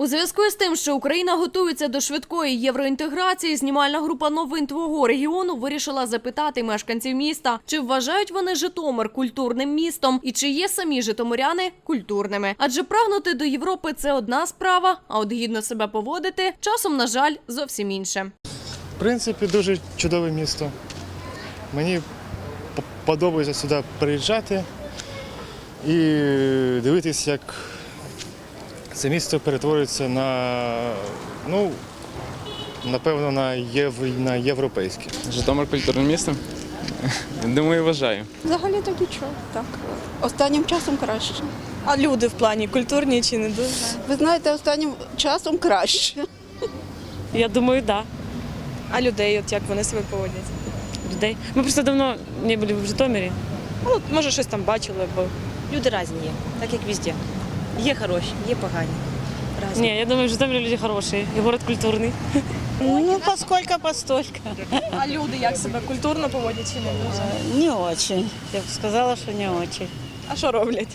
У зв'язку з тим, що Україна готується до швидкої євроінтеграції, знімальна група новин твого регіону вирішила запитати мешканців міста, чи вважають вони Житомир культурним містом і чи є самі житомиряни культурними. Адже прагнути до Європи це одна справа, а от гідно себе поводити часом, на жаль, зовсім інше. В принципі, дуже чудове місто. Мені подобається сюди приїжджати і дивитися, як це місто перетворюється на, ну, напевно, на, єв... на європейське. Житомир культурним містом? Думаю, вважаю. Взагалі так нічого. Так. Останнім часом краще. А люди в плані культурні чи не дуже? Ви знаєте, останнім часом краще. Я думаю, да. А людей, от як вони себе поводять? Людей. Ми просто давно не були в Житомирі. Ну, от, може, щось там бачили, бо Люди різні є, так як везде. Є хороші, є погані. Разні. Ні, я думаю, в Житомирі люди хороші. І город культурний. Ну, поскольку постольку. а люди як себе культурно поводять чи не дуже? Не очень. Я бы сказала, что не очень. А що роблять?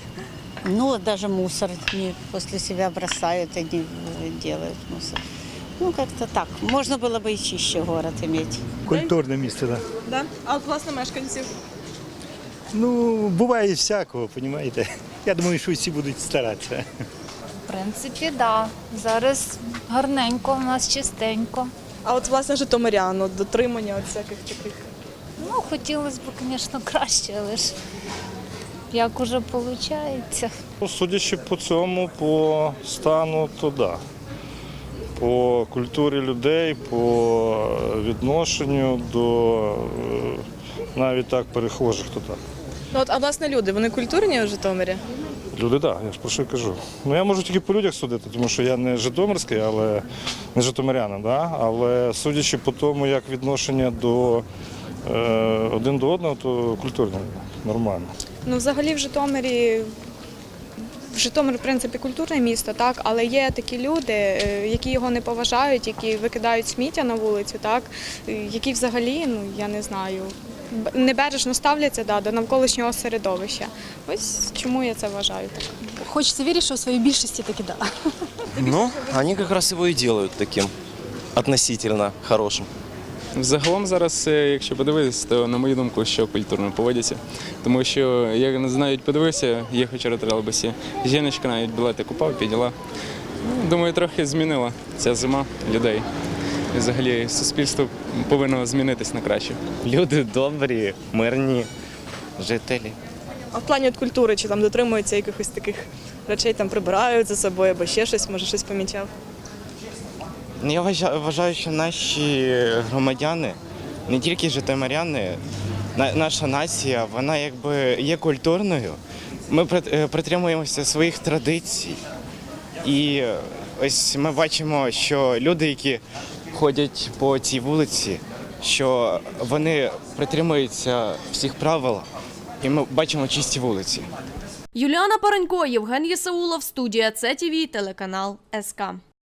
Ну, даже мусор не после себя бросают и не э, делают мусор. Ну, как-то так. Можно было бы и чище город иметь. Культурне місце, так. Да? А от власне мешканців. Ну, буває всякого, розумієте? Я думаю, що всі будуть старатися. В принципі, да. Зараз гарненько, у нас чистенько. А от власне житомирян, от дотримання от всяких таких. Ну, хотілося б, звісно, краще, але ж як уже виходить. Судячи по цьому, по стану, то да. По культурі людей, по відношенню до е, навіть так перехожих, то так. Ну от, а власне люди, вони культурні в Житомирі? Люди, так, я ж про що кажу. Ну я можу тільки по людях судити, тому що я не житомирський, але не житомирянин, да? але судячи по тому, як відношення до е, один до одного, то культурно, нормально. Ну, взагалі в Житомирі. В Житомир, в принципі, культурне місто, так, але є такі люди, е, які його не поважають, які викидають сміття на вулицю, так, е, які взагалі, ну я не знаю, небережно ставляться да, до навколишнього середовища. Ось чому я це вважаю так. Хочеться вірити, що в своїй більшості таки да. Ну, они как раз его и делают таким относительно хорошим. Загалом зараз, е, якщо подивитися, то на мою думку, що культурно поводяться. Тому що я не знаю, подивився, їх вчора тролейбусі. Жіночка навіть білети купав, підняла. Ну, думаю, трохи змінила ця зима людей. І взагалі суспільство повинно змінитись на краще. Люди добрі, мирні жителі. А в плані от культури, чи там дотримуються якихось таких речей, там прибирають за собою або ще щось, може щось помічав? Ну, Я вважаю, що наші громадяни, не тільки житомиряни, наша нація, вона якби є культурною. Ми е, притримуємося своїх традицій. І ось ми бачимо, що люди, які ходять по цій вулиці, що вони притримуються всіх правил, і ми бачимо чисті вулиці. Юліана Паренько, Євген Єсаулов, студія ЦТВ, телеканал СК.